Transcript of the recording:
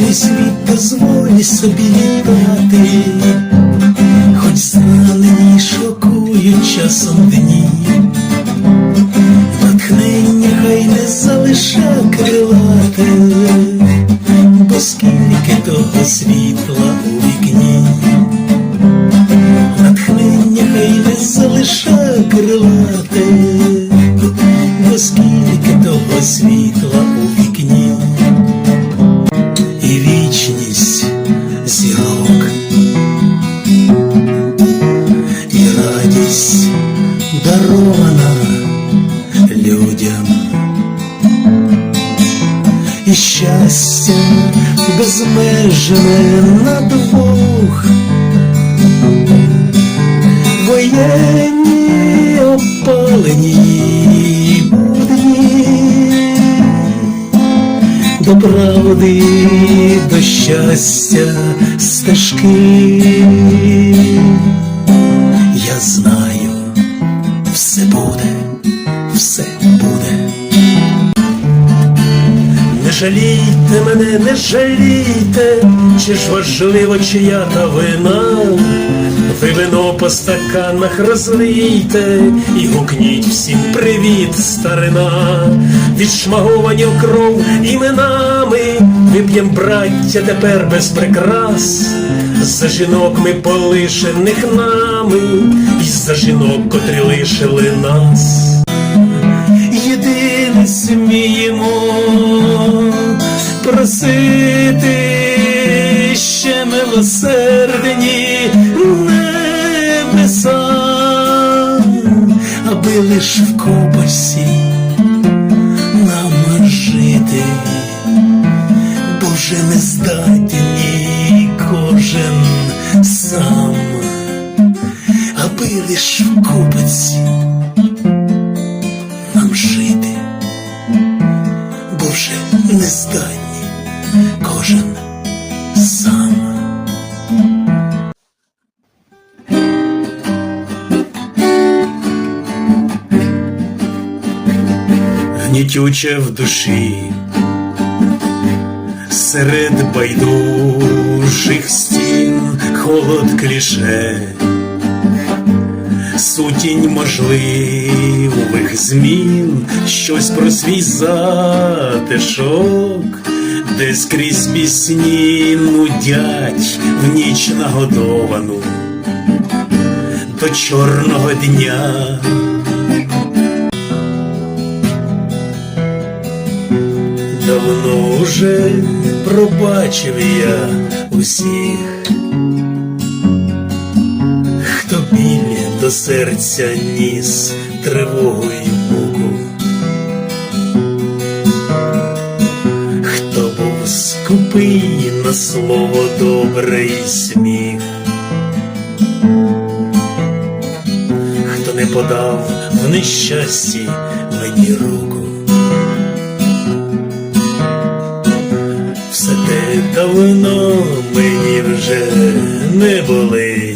вічний світ дозволь собі віддати, хоч зранені шокують часом дні, натхнення хай не залиша крилате, бо скільки того світла у вікні, натхнення хай не залиша крилате, бо скільки того світла зірок, і радість дарована людям, і щастя безмежне на двох, воєнні опалені будні до правди, щастя стежки. Я знаю, все буде, все буде. Не жалійте мене, не жалійте, чи ж важливо, чия та вина. Ви вино по стаканах розлийте і гукніть всім привіт, старина, відшмаговані в кров іменами, вип'єм браття тепер без прикрас, за жінок ми полишених нами, і за жінок, котрі лишили нас. Єдине сміємо просити ще милосердні небеса, аби лиш в копосі нам жити, вже не здатні кожен сам, аби лиш в копосі нам жити, бо вже не здатні кожен сам. Гнітюче в душі, серед байдужих стін холод кліше сутінь можливих змін, щось про свій затишок, де скрізь пісні нудять в ніч нагодовану до чорного дня. Уже пробачив я усіх. Хто біль до серця ніс тривогу й муку, хто був скупий на слово добре і сміх, хто не подав в нещасті мені руку. Те давно мені вже не болить.